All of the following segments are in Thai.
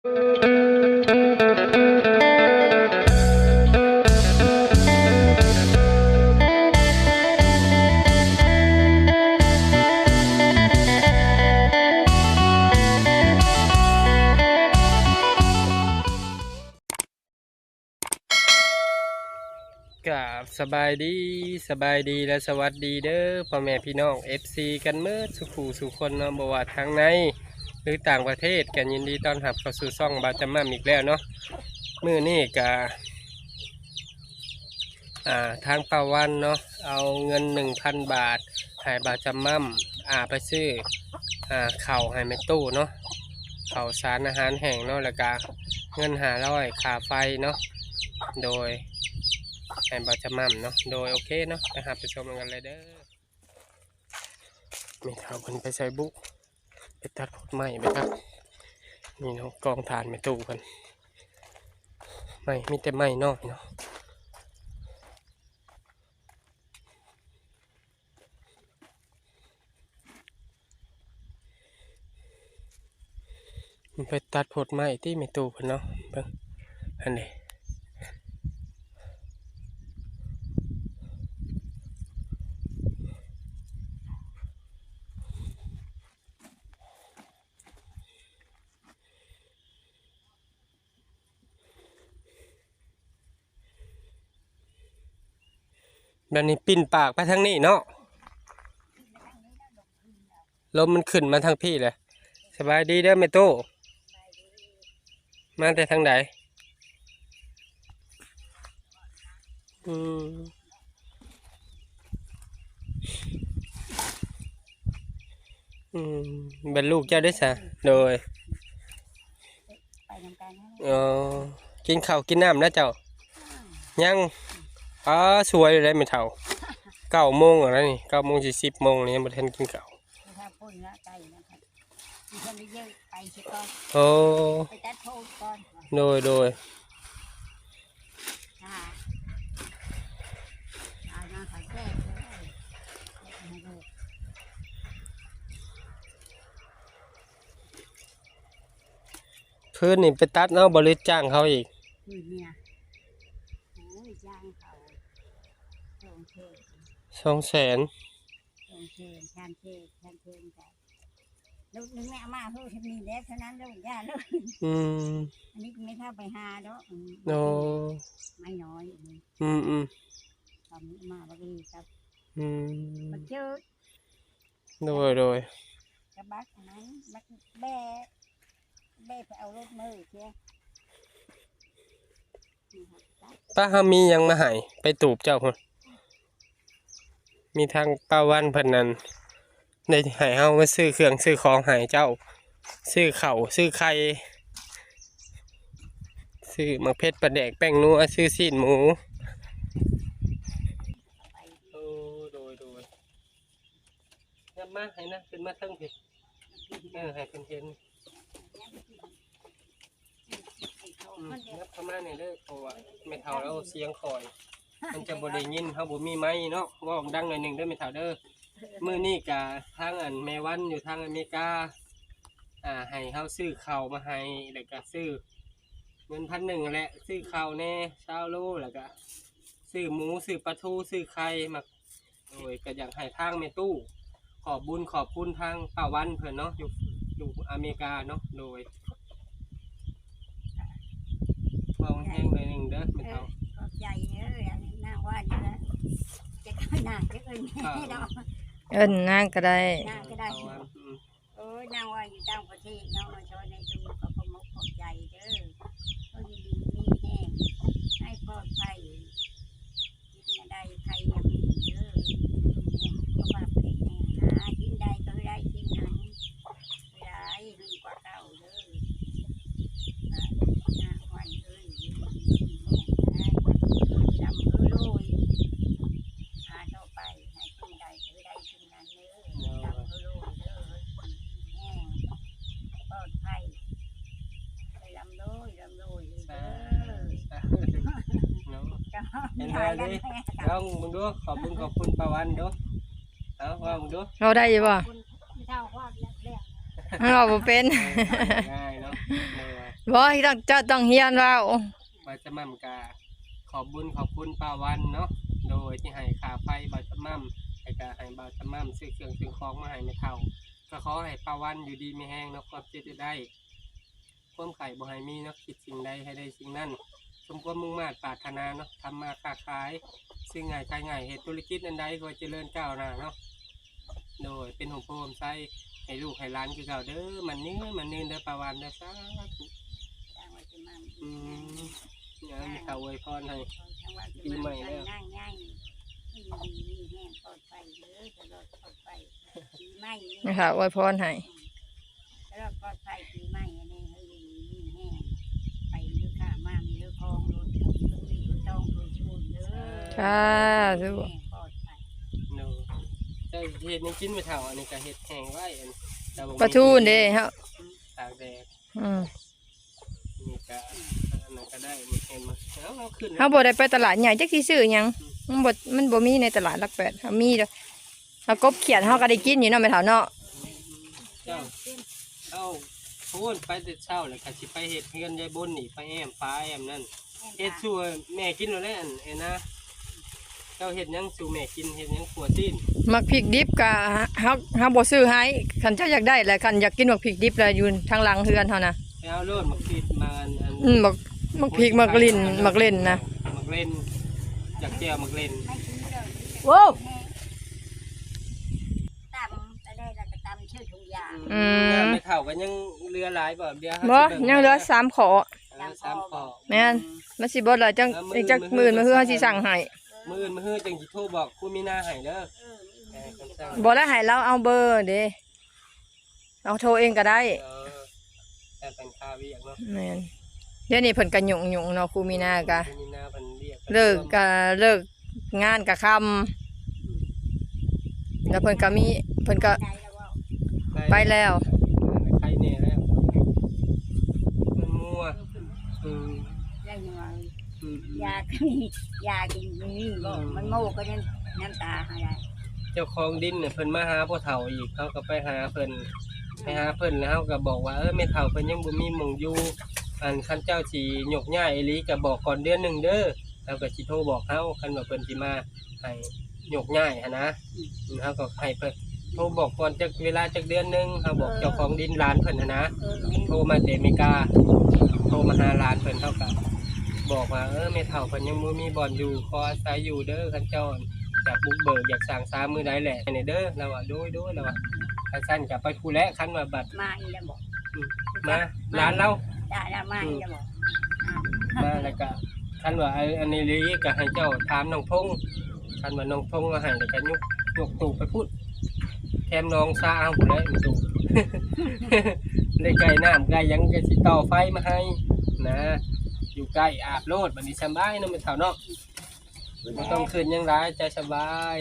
กับสบายดีสบายดีและสวัสดีเด้อพ่อแม่พี่น้อง FC กันเมื่อสุขูสุคนเนาะบว่าทางใน หรือต่างประเทศกันยินดีต้อนรับเข้าสู่ซ่องบาจามั่มอีกแล้วเนาะมือนี้กะอ่าทางปาวันเนาะเอาเงิน 1,000 บาทให้บาจามั่มอ่าไปซื้ออ่าข้าวให้แม่ตู้เนาะเข้าสารอาหารแห้งเนาะแล้วก็เงินหาร้อยค่าไฟเนาะโดยแอนบาจะมั่มเนาะโดยโอเคเนาะไปหาไปชมกันเลยเด้อไม่เท่าคนไปใส่บุก ไปตัดพดไม้ไปครับนี่เนาะกองฐานไม่ตู้กันไม่มีแต่ไม้นอกเนาะไปตัดพดไม้ที่ไม่ตู้กันเนาะเบิ่งอันนี้ แบบนี้ปิ้นปากไปทางนี้เนาะลมมันขึ้นมาทางพี่เลยสบายดีเด้อเมโต้มาแต่ทางไหนอืมอืมเป็นลูกเจ้าได้สะโดยไปทำการนะเออกินข้าวกินน้ำนะเจ้ายัง อ๋อสวยเลยไม่เท่าเก้าโมงแล้วนี่เก้าโมงสี่สิบโมงนี่ยังไม่ทันกินข้าวถ้าพ่นละไก่นะครับมีคนไปเยอะไปเช็ก่อนโอ้ไปตัดโทษก่อนโดยโดยอ่าอ่าน้องขายแก้เลยให้ดูเพื่อนนี่ไปตัดเนาะบริจ้างเขาอีกคือเนี่ยโอ้ยจ้างเขา ลงเทสองแสนลงเทชานเทชานเทนไปลูกนึงแม่มาเฮ้ยทำนี่แล้วเท่านั้นลูกย่าลูกอืมอันนี้ไม่เท่าไปหาดอกอืมโนไม่น้อยอืมอืมอืมทำมาบางทีครับอืมมันเจอโดยโดยกระบักอันนั้นบักแบ่แบ่ไปเอารถมือเชียวนี่ครับป้าเขามีหยังมาให้ไปตูบเจ้าคน มีทางป้าวันเพิ่นนั้นได้ให้เฮามาซื้อเครื่องซื้อของให้เจ้า ซื้อเข่าซื้อไข่ซื้อมะเพชรปลาแดกแป้งนัวซื้อซีนหมูโอ้โดยโดยยับมาให้นะขึ้นมาเทั้งผิเออให้เพิ่นเห็นยับเข้ามาเนี่ยเด้อเพราะว่าไม่เท่าแล้วเสียงคอย มันจะบ่ได้ยินเฮาบ่มีไม้เนาะเว่าดังหน่อยหนึงเด้อไม่เท่าเด้อมื้อนี้กะทางอันแม่วันอยู่ทางอเมริกา อ่าให้เฮาซื้อข้าวมาให้แล้วก็ซื้อเงินพันหนึ่งแหละซื้อข้าวแน่เช้าโลแล้วก็ซื้อหมูซื้อปลาทูซื้อไข่มาโอ้ยก็อยากให้ทางแม่ตู้ ขอบบุญขอบคุณทางป้าวันเพิ่นเนาะอยู่อยู่อเมริกาเนาะโดยเว้าแห้งหน่อยหนึงเด้อไม่เอเท่าอขอบใจเอ้ยอันนี้น่า ว่าอยู่แล้วจะก็น่าจะเอิ้นแม่ดอกเอิ้นนางก็ได้น่าก็ได้ป้าวันอืมโอ้ยน่าว่าอยู่ต่างประเทศเนาะมาช่วยในดูก็ขอมกขอบใจเด้อก็ยินดีมีแห้งให้ปลอดภัยกินมาได้ใครยังมีเด้อก็ว่าไปแห้งหากินได้ก็ได้กินนั้นไม่ได้ลืมกว่าเก่าเด้อ หน้าวันเอ้ยแม่ได้ดำเอ้ยโรยหาต่อไปให้ขึ้นใดคือได้ขึ้นนั้นเด้อดำเอ้ยโรยเด้อแห้งปลอดภัยไปลำโรยลำโรยเด้อ เนาะ ก็ เห็นได้ได้แล้ดิวลองมึงดูขอบคุณขอบคุณป้าวันดูเอาว่ามึงดูเราได้อยู่บ่คุณไม่เท่าว่าแล้วแล้วเราบ่เป็นง่ายเนาะเออบ่ต้องเจะต้องเฮียนเราบาจะมั่มกาขอบบุญขอบคุณป้าวันเนาะโดยที่ให้ค่าไฟบาจะมั่มให้กาให้บาจะมั่มซื้อเครื่องซื้อของมาให้ไม่เท่าก็ขอให้ป้าวันอยู่ดีมีแห้งเนาะความเจ็บจะได้ความไข่บ่ให้มีเนาะคิดสิ่งใดให้ได้สิ่งนั้น สมความมุ่งมา่ปรารถนาเนาะทำมาค้าขายซึ่งง่ายขายง่ายเหตุธุรกิจอันใดก็เจริญก้าวหน้าเนาะโดยเป็นของโพมไซให้ลูกให้หล้านคือเก่าเด้อมันเนื้อมันเนื้อเด้อป้าวันเด้อสาธุจังว่าจะมาอืมอย่าให้มีข่าวอวยพรให้จังว่าจะมานั่งง่ายที่ดีมีแห้งปลอดภัยเด้อตลอดปลอดภัยปีใหม่นี่ นะคะอวยพรให้ ตลอดปลอดภัยปีใหม่อันนี้ให้ดีมีแห้งไปเลือกข้ามามีเลือกคลองรถรถมีรถต้องรถชูนเด้อ ค่ะแห้สู้งปลอดภัยโนเจ้าเห็ดนี่กินไม่เท่าอันนี้ก็เห็ดแห้งไว้อันแต่บ่มีปลาทูนเด้เฮาตากแดดอืมนี่ก็อันนั้นก็ได้มีเห็นมาเอาเอาขึ้นเฮาบ่ได้ไปตลาดใหญ่จักสิซื้อหยังมันบ่มันบ่มีในตลาดหลักแปดเฮามีเด้อเฮากบเขียดเฮาก็ได้กินอยู่เนาะแม่เฒ่าเนาะเจ้าเอาพูนไปแต่เช้าเลยค่ะสิไปเห็ดเพื่อนยายบนนี่ไปแอมฟ้าแอมนั่นเห็ดชั่วแม่กินแล้วแหละอันเอ็นนะ เจ้าเห็ดหยังสู่แม่กินเห็ดหยังขัวสิ้นมักพริกดิบก็เฮาเฮาบ่ซื้อให้คันเจ้าอยากได้แหละคันอยากกินมักพริกดิบแล้วอยู่ทางหลังเฮือนเฮานะไปเอาโลดมาคิดมาอันอันอืมมักมักพริกมักลิ้นมักเล่นนะมักเล่นอยากแก้วมักเล่นไม่กินเลยโว้ตำจะได้แล้วก็ตำชื่อถุงยางอืมไม่เท่ากันยังเรือหลายบ่เดียวบ่ยังเหลือสามขอ เออสามขอแม่น มันสิบ่ล่ะจังอีกจักหมื่นมาคือเฮาสิสั่งให้ มืออื่นมือฮื้อจังสิโทรบอกคุณมีหน้าให้เด้อเออเออคำสั่งบ่ได้ให้เราเอาเบอร์เด้เราโทรเองก็ได้ เออแต่เป็นค่าเวียกเนาะแม่นเดี๋ยวนี้เพิ่นก็ยุ่งยุ่งๆเนาะครูมีนาก็คุณมีหน้าเพิ่นเรียกเลิกก็เลิกงานก็ค่ำแล้วเพิ่นก็มีเพิ่นก็ใจแล้วว่าไปแล้ว ใครแน่แล้วมันมั่วอืม ได้ยังไง อืม ยากินมีบ่มันโมก็ยังน้ำตาหายเจ้าของดินเนี่ยเพิ่นมาหาพ่อเฒ่าอีกเขาก็ไปหาเพิ่นไปหาเพิ่นแล้วเขาก็บอกว่าเออแม่เฒ่าเพิ่นยังบ่มีหมองอยู่อันคันเจ้าสิยกย้ายอีหลีก็บอกก่อนเดือนหนึ่งเด้อแล้วก็สิโทรบอกเฮาคันว่าเพิ่นสิมาให้หยกย้ายหันนะเฮาก็ให้เพิ่นโทรบอกก่อนจักเวลาจักเดือนหนึงเฮาบอกเจ้าของดินร้านเพิ่นหันนะเออโทรมาแต่อเมริกาโทรมาหาร้านเพิ่นเท่ากั บบอกว่าเออแม่เฒ่าเพิ่นยังบ่มีบ่อนอยู่ขออาศัยอยู่เด้อคันเจ้าอยากบุกเบิกอยากสร้างสามมือใดแหละนี่เด้อแล้วว่าโดยโดยแล้วว่าคันซั่นก็ไปผู้แลคันว่าบัดมาอีแล้วบอกมาร้านเราได้แล้วมาอีแล้วบอกมาแล้วก็คันว่าไอ้อันนี้ลีก็ให้เจ้าถามน้องพงษ์คันว่าน้องพงษ์ก็ให้แล้วก็ยกยกตู้ไปพูดแถมน้องซาเอาผู้แลอยู่ตู้เลยไก่น้ำไก่หยังก็สิต่อไฟมาให้นะ อยู่ใกล้อาบโลดบันนี้สบายเนาะเป็นแถวเนาะไม่ต้องขึ้นหยังร้ายใจสบาย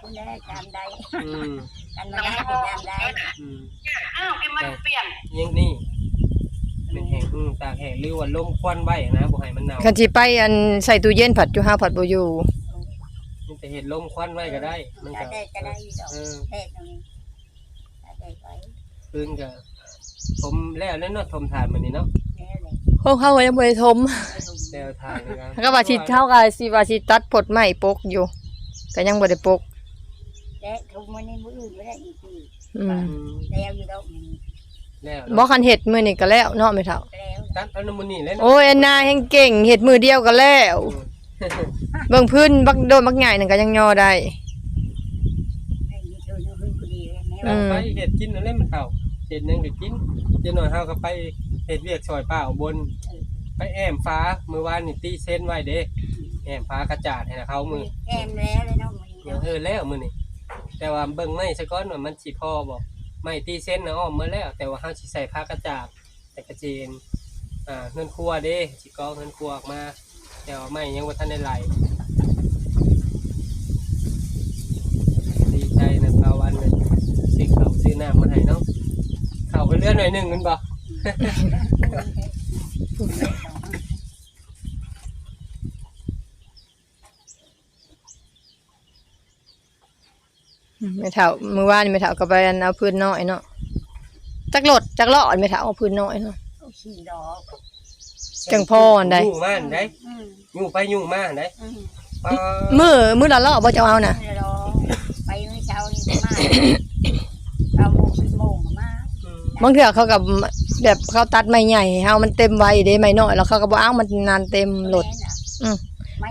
คุณได้จำได้อืมกันมาได้เป็นจำได้อืมอ้าวกินมันเปลี่ยนยังนี่เป็นแห้งอืมตากแห้งหรือว่าลมควันไว้นะบ่ให้มันหนาวคันสิไปอันใส่ตู้เย็นผัดอยู่ห้าผัดบ่อยู่มันจะเห็นลมควันไว้ก็ได้ มันจะก็ได้จะได้อีดอกเออเทศตรงนี้จะได้ไว้คืนก็ผมแล้วแล้วเนาะทมทานมันนี่เนาะแล้วเลย พวกเขาก็ยังบ่ได้ทมไปดูแล้วทานเลยครับก็ว่าสิเท่ากับสิว่าสิตัดผดใหม่ปกอยู่ก็ยังบ่ได้ปกและทุกมันในมืออื่นไม่ได้อีกทีอืมอืมแล้วอยู่ดอกนี้แล้วบ่คันเฮ็ดมื้อนี้ก็แล้วเนาะแม่เฒ่า แล้วตัดเอาน้ำมันนี่เลยเนาะโอ้ยอันนาแห่งเก่งเฮ็ดมือเดียวก็แล้ว เบิ่งพื้นบักโดนบักใหญ่นั่นก็ยังย่อได้ ให้มีเธอเนื้อหึ่งก็ดีแล้วแม่อืว่า ม ไปเห็ดกินอะไรมันเท่าเห็ดหนึงก็กินเดี๋ยวหน่อยเฮาก็ไป เห็ดเวียกซอยป้าอุบนไปแอมฟ้ามือวานนี่ตีเส้นไว้เด้แอมฟ้ากระจาดให้นะเขามือแก้มแล้วเลยน้องมันยังเออแล้วมือนี่แต่ว่าเบิ่งไม่ซะก่อนว่ามันสิพอบ่ไม่ตีเส้นนะอ้อมมือแล้ว แต่ว่าเฮาสิใส่ผ้ากระจาดแต่กระเจนอ่าเงินครัวเด้สิกองเงินครัวออกมา แต่ว่าไม่ยังบ่ทันได้ไหลดีใจนะปาวันเลยซื้อข้าวซื้อน้ำมาให้เนาะข้าวก็เหลือหน่อยหนึงแมันบ่ แม่เฒ่ามื้อวานแม่เฒ่าก็ไปอันเอาพื้นน้อยเนาะจักรถจักรลอดแม่เฒ่าเอาพื้นน้อยเนาะโอสี่ดอกจังพ่ออันใดยู่มาอันใดอืมยู่ไปยู่มาอันใดอืมปลามื้อมื้อละรอบบ่เจ้าเอาน่ะ ไม่ดอกไปเมื่อเช้านี่ก็มาเก้าโมงสิบโมงก็มา อืม บางเทื่อเขาก็แบบเขาตัดไม้ใหญ่ให้เฮามันเต็มไว้เด้ไม้น้อยแล้วเขาก็บ่เอามันนานเต็มรถอืม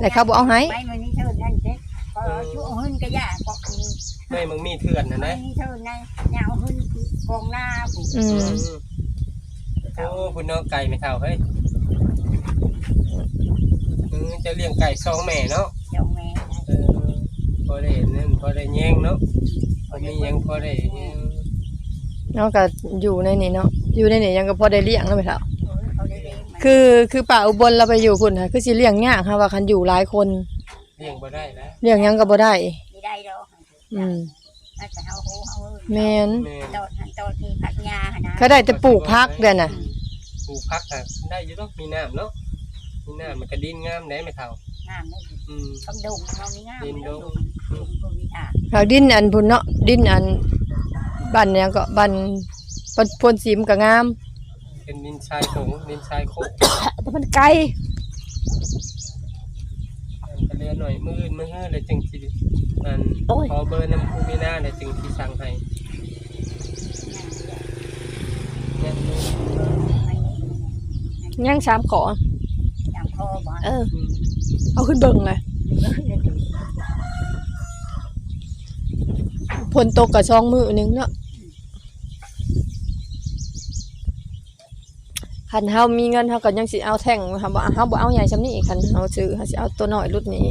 แต่เขาบ่เอาให้ไม่มันนี่เท่านั้นเจ๊ก็ช่วงหึ้นก็ยากก็มีไม่มึงมีเถื่อนนะไม่นะนี่เท่านั้นยาวหึ้นกองหน้าผูกอือืมมโอ้คุณน้องไก่ไม่เท่าเฮ้ยอืมจะเลี้ยงไก่สองแม่เนาะเจ้าแม่เออพอได้เห็นนั่นพอได้แย่งเนาะพอมีหยังพอได้แย่ง เนาะก็อยู่ในนี่เนาะอยู่ในนี่ยังก็พอได้เลี้ยงแล้วแม่เฒ่าเขาได้เลี้ยงมันคือคือป่าอุบลเราไปอยู่พุ่นค่ะคือสิเลี้ยงยากค่ะว่าคันอยู่หลายคนเลี้ยงบ่ได้แล้วเลี้ยงหยังก็บ่ได้ ไม่ได้ดอกอืมน่าจะเอาโหเอาเออแม่นแม่ตอดหันตอดนี่ผักยาหนนะเขาได้แต่ปลูกพักเด้อน่ะ ปลูกพักอะได้อยู่เนาะมีน้ำเนาะมีน้ำมันก็ดินงามได้ไม่เท่าน้ำไม่ถึงอืม ต้องดงเรานี่ง่ายดินดงดงดงก็วิธาเขาดินอันพุ่นเนาะดินอัน บ้านหยังก็บ้านบ้านพนสีมก็งาม เป็นดินชายผงดินชายโคกแต่มันไกลอันก็เรียนหน่อยมืออื่นมือเฮือเลยจึงสิอันโอ้ยขอเบอร์น้ำภูมินาเลยจึงสิสั่งให้เนี่ยดูยังสามขอ จำคอบ่เออ อืมเอาขึ้นเบิ่งเลยฝนตกกับช่องมือหนึงเนาะ คันเฮามีเงินเฮาก็ยังสิเอาแท่งเฮาบ่เฮาบ่เอาใหญ่ซำนี้คันเฮาซื้อเฮาสิเอาตัวน้อยรุ่นนี้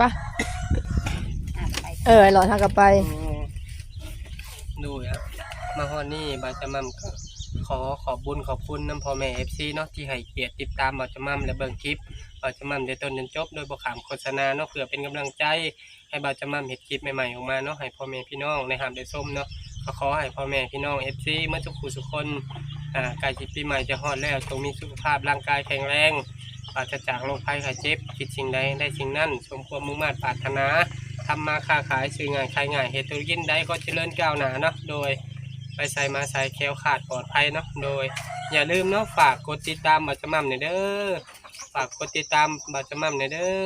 ปะอะเออไอ้หลอดเฮาก็ไปดูครับมาฮอดนี่บาจะมัมก็ ขอขอบบุญขอบคุณน้ำพ่อแม่ FC เนาะที่ให้เกียรติติดตามบาจมัมและเบิ่งคลิปบาจมัมได้ต้นจนจบโดยบ่ขามโฆษณาเนาะเพื่อเป็นกำลังใจ ให้บาจมัมเฮ็ดคลิปใหม่ๆออกมาเนาะให้พ่อแม่พี่น้องได้หามได้ส้มเนาะก็ขอให้พ่อแม่พี่น้อง FC เมื่อทุกผู้ทุกคนอ่ากล้สิปีใหม่จะฮอดแล้วจงมีสุขภาพร่างกายแข็งแรงปราศจากโรคภัยไข้เจ็บคิดสิ่งใดได้สิ่งนั้นสมความมุ่งมั่นปรารถนาทำมาค้าขายซื้องานขายงายเฮ็ดธุรกิจใดก็เจริญก้าวหน้าเนาะโดย ไปใส่มาใส่แคล้วขาดปลอดภัยเนาะโดย อย่าลืมเนาะฝากกดติดตามบัจจมั่มหน่อยเด้อฝากกดติดตามบัจจมั่มหน่อยเด้อ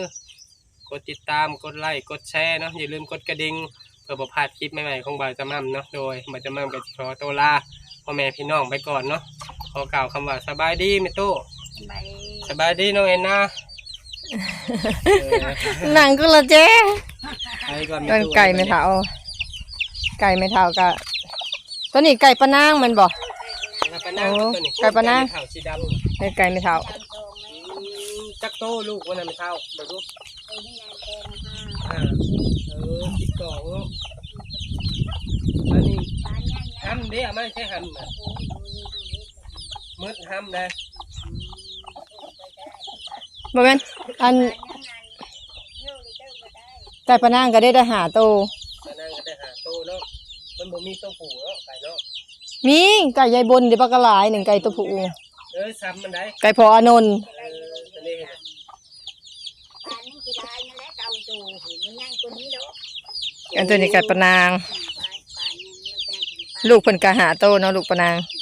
กดติดตามกดไลค์กดแชร์เนาะอย่าลืมกดกระดิ่งเพื่อบ่พลาดคลิปใหม่ๆของบัจจมั่มเนาะโดยบัจจมั่มก็สิขอตัวลาพ่อแม่พี่น้องไปก่อนเนาะขอกล่าวคำว่าสบายดีแม่ตู้ไปสบายดีน้องเอ็นนะเออหนังก็ละเจ๊ไปก่อนแม่ต้นตู้ ไก่ไม่เท่าไก่ไม่เท่าก็ ตัวนี้ไก่ปะนางมันบ่แล้วก็นั่งโอ้ตัวนี้ไก่ปะนะ ขาวสีดำไก่ไก่ไม่เท่าจำโตไหมอืมจักโตลูกวันนั้นไม่เท่าเดี๋ยวดูไปที่นายแกงห้าอ่าเออคิดก่อนเนาะอันนี้ปานใหญ่นะห้ำเด้อไม่ใช่ห้ำนะโอ้ยดูนี่ทางนี้มืดห้ำเลยบ่แม่นอันปานยังไงเยอะเลยเจ้าบ่ได้ไก่ปะนางก็ได้ได้หาโต มานั่งก็ได้หาโตเนาะ มันบ่มีโตผูเนาะไก่เนาะมีไก่ยายบนเดี๋ยวปลากระหลายหนึ่งไก่ตัวผู้เออซ้ำมันได้ไก่พออานนท์เอออันนี้เห็นปานนี้คือได้นั่นแหละเก่าจูหุ่นมันใหญ่กว่านี้ดอกอันตัวนี้ไก่ปะนางปานปานยังมันแกงถึงปาน ลูกเพิ่นก็หาโตเนาะลูกปะนางเ